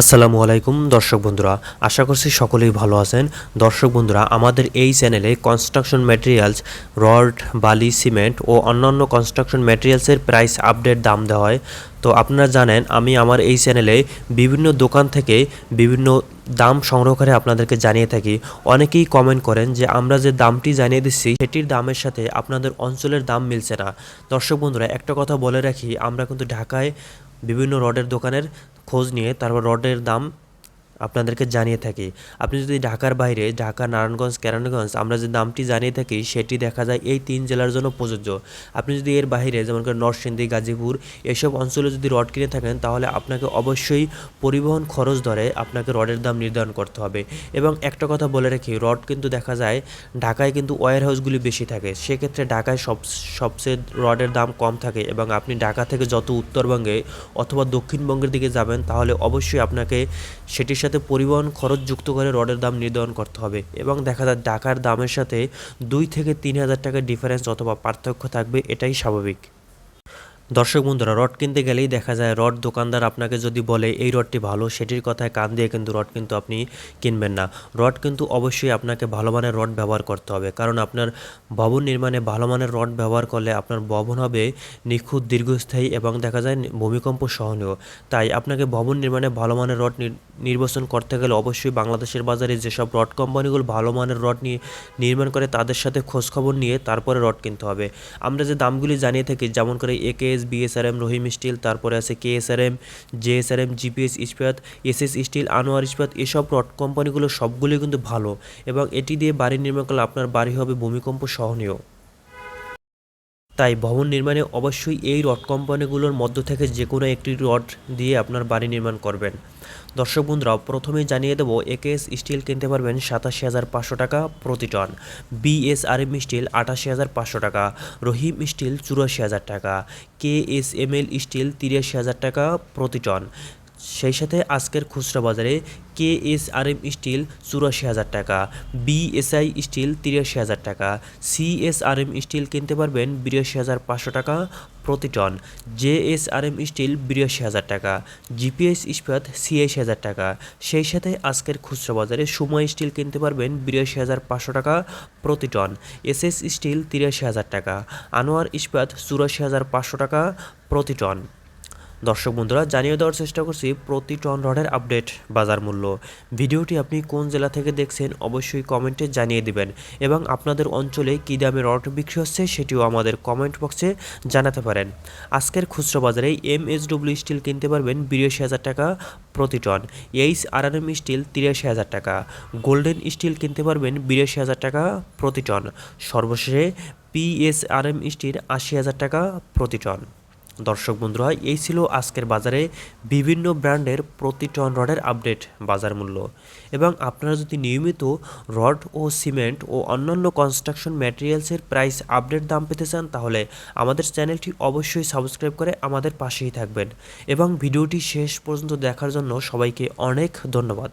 আসসালামু আলাইকুম, দর্শক বন্ধুরা। আশা করছি সকলেই ভালো আছেন। দর্শক বন্ধুরা, আমাদের এই চ্যানেলে কনস্ট্রাকশন ম্যাটেরিয়ালস রড, বালি সিমেন্ট ও অন্যান্য কনস্ট্রাকশন ম্যাটেরিয়ালসের প্রাইস আপডেট দাম দেওয়া হয়। তো আপনারা জানেন, আমি আমার এই চ্যানেলে বিভিন্ন দোকান থেকে বিভিন্ন দাম সংগ্রহ করে আপনাদেরকে জানিয়ে থাকি। অনেকেই কমেন্ট করেন যে, আমরা যে দামটি জানিয়ে দিচ্ছি, সেটির দামের সাথে আপনাদের অঞ্চলের দাম মিলছে না। দর্শক বন্ধুরা, একটা কথা বলে রাখি, আমরা কিন্তু ঢাকায় বিভিন্ন রডের দোকানের খোঁজ নিয়ে তারপর রডের দাম আপনাদেরকে জানিয়ে থাকি। আপনি যদি ঢাকার বাইরে ঢাকা নারায়ণগঞ্জ, কেরানীগঞ্জ, আমরা যে দামটি জানিয়ে থাকি, সেটি দেখা যায় এই তিন জেলার জন্য প্রযোজ্য। আপনি যদি এর বাইরে, যেমন করে নরসিংদী, গাজীপুর, এসব অঞ্চলে যদি রড কিনে থাকেন, তাহলে আপনাকে অবশ্যই পরিবহন খরচ ধরে আপনাকে রডের দাম নির্ধারণ করতে হবে। এবং একটা কথা বলে রাখি, রড কিন্তু দেখা যায় ঢাকায় কিন্তু ওয়ার হাউসগুলি বেশি থাকে। সেক্ষেত্রে ঢাকায় সব, সবচেয়ে রডের দাম কম থাকে এবং আপনি ঢাকা থেকে যত উত্তরবঙ্গে অথবা দক্ষিণবঙ্গের দিকে যাবেন, তাহলে অবশ্যই আপনাকে সেটির সাথে পরিবহন খরচ যুক্ত করে রডের দাম নির্ধারণ করতে হবে এবং দেখা যায় ঢাকার দামের সাথে দুই থেকে তিন হাজার টাকার ডিফারেন্স অথবা পার্থক্য থাকবে, এটাই স্বাভাবিক। দর্শক বন্ধুরা, রড কিনতে গেলেই দেখা যায় রড দোকানদার আপনাকে যদি বলে, এই রডটি ভালো, সেটির কথায় কান দিয়ে কিন্তু রড কিন্তু আপনি কিনবেন না। রড কিন্তু অবশ্যই আপনাকে ভালো মানের রড ব্যবহার করতে হবে। কারণ আপনার ভবন নির্মাণে ভালো মানের রড ব্যবহার করলে আপনার ভবন হবে নিখুঁত, দীর্ঘস্থায়ী এবং দেখা যায় ভূমিকম্প সহনীয়। তাই আপনাকে ভবন নির্মাণে ভালো মানের রড নির্বাচন করতে গেলে অবশ্যই বাংলাদেশের বাজারে যেসব রড কোম্পানিগুলো ভালো মানের রড নির্মাণ করে তাদের সাথে খোঁজখবর নিয়ে তারপরে রড কিনতে হবে। আমরা যে দামগুলি জানিয়ে থাকি, যেমন করে একেএস বিএসআরএম রহিম স্টিল, তারপরে আছে কেএসআরএম জেএসআরএম জিপিএস ইস্পাত, এস এসএস স্টিল, আনোয়ার ইস্পাত, এসব রড কোম্পানিগুলো সবগুলোই কিন্তু ভালো এবং এটি দিয়ে বাড়ি নির্মাণ করলে আপনার বাড়ি হবে ভূমিকম্প সহনীয়। তাই ভবন নির্মাণে অবশ্যই এই রড কোম্পানিগুলোর মধ্য থেকে যে কোনো একটি রড দিয়ে আপনার বাড়ি নির্মাণ করবেন। দর্শক বন্ধুরা, প্রথমেই জানিয়ে দেবো, একেএস স্টিল কিনতে পারবেন সাতাশি হাজার পাঁচশো টাকা প্রতি টন, বিএসআরএম স্টিল আটাশি হাজার পাঁচশো টাকা, রহিম স্টিল চুরাশি হাজার টাকা, কেএসএমএল স্টিল তিরাশি হাজার টাকা প্রতি টন। সেই সাথে আজকের খুচরা বাজারে K S R M steel চুরাশি হাজার টাকা, বিএসআই স্টিল তিরাশি হাজার টাকা সিএসআর এম স্টিল কিনতে পারবেন বিরাশি হাজার পাঁচশো টাকা প্রতি টন, জেএসআরএম স্টিল বিরাশি হাজার টাকা, জিপিএস ইস্পাত ছিয়াশি হাজার টাকা। সেই সাথে আজকের খুচরা বাজারে সময় স্টিল কিনতে পারবেন বিরাশি হাজার পাঁচশো টাকা প্রতি টন, এসএস স্টিল তিরাশি হাজার টাকা, আনোয়ার ইস্পাত চুরাশি হাজার পাঁচশো টাকা প্রতি টন। দর্শক বন্ধুরা, জানিয়ে দেওয়ার চেষ্টা করছি প্রতি টন রডের আপডেট বাজার মূল্য। ভিডিওটি আপনি কোন জেলা থেকে দেখছেন অবশ্যই কমেন্টে জানিয়ে দিবেন এবং আপনাদের অঞ্চলে কী দামে রড বিক্রি হচ্ছে সেটিও আমাদের কমেন্ট বক্সে জানাতে পারেন। আজকের খুচরো বাজারে এম এস ডব্লিউ স্টিল কিনতে পারবেন বিরাশি হাজার টাকা প্রতি ton, H R M steel তিরাশি হাজার টাকা, গোল্ডেন স্টিল কিনতে পারবেন বিরাশি হাজার টাকা প্রতি টন, সর্বশেষে পিএসআরএম স্টিল আশি হাজার টাকা প্রতি টন। দর্শক বন্ধুরা, এই ছিল আজকের বাজারে বিভিন্ন ব্র্যান্ডের প্রতি টন রডের আপডেট বাজার মূল্য। এবং আপনারা যদি নিয়মিত রড ও সিমেন্ট ও অন্যান্য কনস্ট্রাকশন ম্যাটেরিয়ালসের প্রাইস আপডেট দাম পেতে চান, তাহলে আমাদের চ্যানেলটি অবশ্যই সাবস্ক্রাইব করে আমাদের পাশেই থাকবেন। এবং ভিডিওটি শেষ পর্যন্ত দেখার জন্য সবাইকে অনেক ধন্যবাদ।